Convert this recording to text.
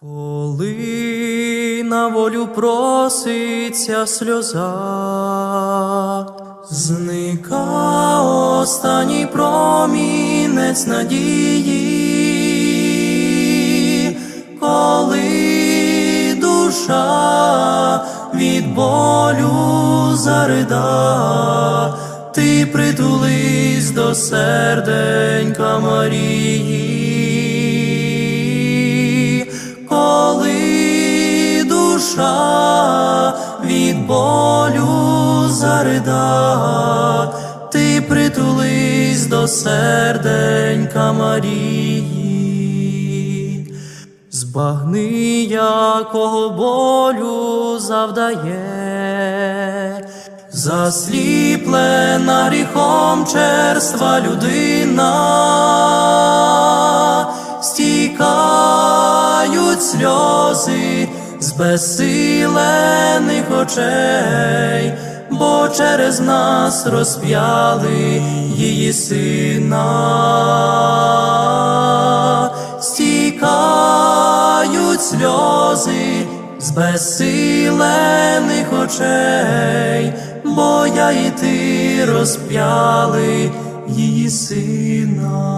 Коли на волю проситься сльоза, зника останній промінець надії, коли душа від болю зарида, ти притулись до серденька Марії, душа від болю зарида, ти притулись до серденька Марії, збагни, якого болю завдає, засліплена гріхом черства людина, стікають сльози з безсилених очей, бо через нас розп'яли її сина, стікають сльози з безсилених очей, бо я і ти розп'яли її сина.